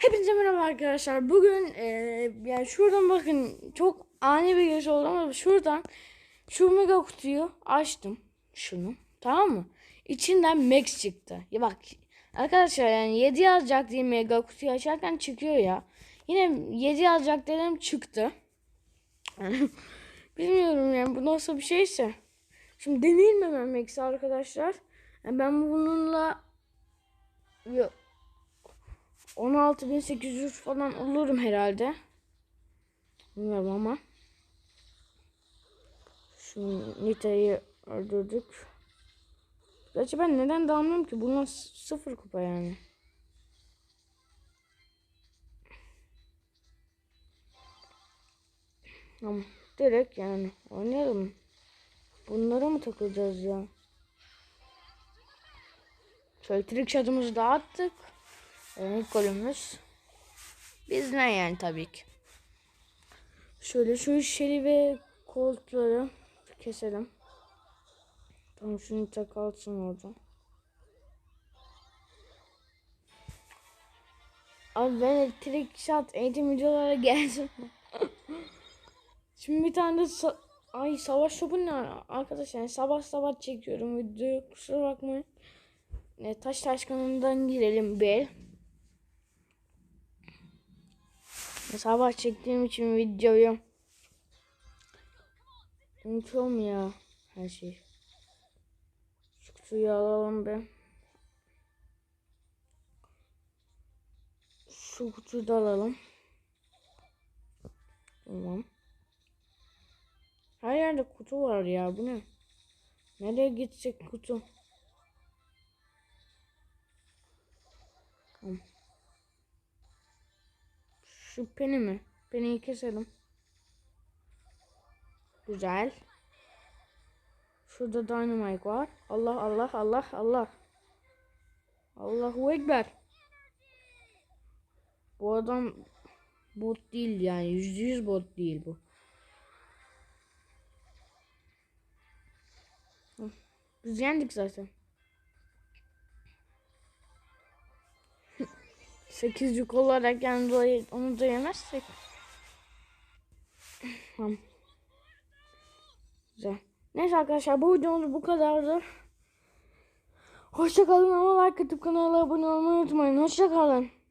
Hepinize merhaba arkadaşlar. Bugün e, yani şuradan bakın çok ani bir giriş oldu ama şuradan şu mega kutuyu açtım. Şunu. Tamam mı? İçinden Max çıktı. Ya bak arkadaşlar yani 7 yazacak diye mega kutuyu açarken çıkıyor ya. Yine 7 yazacak dedim çıktı. Bilmiyorum yani bu nasıl bir şeyse. Şimdi deneyeyim mi ben Max'i arkadaşlar? Yani ben bununla yok 16.800 falan olurum herhalde. Bilmiyorum ama. Şu Nita'yı öldürdük. Gerçi ben neden dalmıyorum ki? Bunlar s- sıfır kupa yani. Ama direkt yani oynayalım. Bunlara mı takılacağız ya? Şöyle trick shot'ımızı da attık. Yani ilk golümüz. Bizden yani tabii ki. Şöyle şu şeli ve koltukları keselim. Tamam şunu tak alsın orada. Abi ben trick shot eğitim videolara geldim. Şimdi bir tane de sa- ay savaş topu ne arkadaşlar yani sabah sabah çekiyorum videoyu kusura bakmayın. E, taş taş kanalından girelim bir. Sabah çektiğim için videoyu unutuyorum ya her şeyi. Şu kutuyu alalım be. Şu kutuyu da alalım. Tamam. Her yerde kutu var ya bu ne? Nereye gitsek kutu? Tamam. Şu peni mi? Peniyi keselim. Güzel. Şurada dynamite var. Allah Allah Allah Allah. Allahu Ekber. Bu adam bot değil yani. Yüzde yüz bot değil bu. Biz yendik zaten. 8 yük olarak yani onu da yemezsek. Tamam. Güzel. Neyse arkadaşlar bu videomuz bu kadardı. Hoşçakalın ama like atıp kanala abone olmayı unutmayın. Hoşçakalın.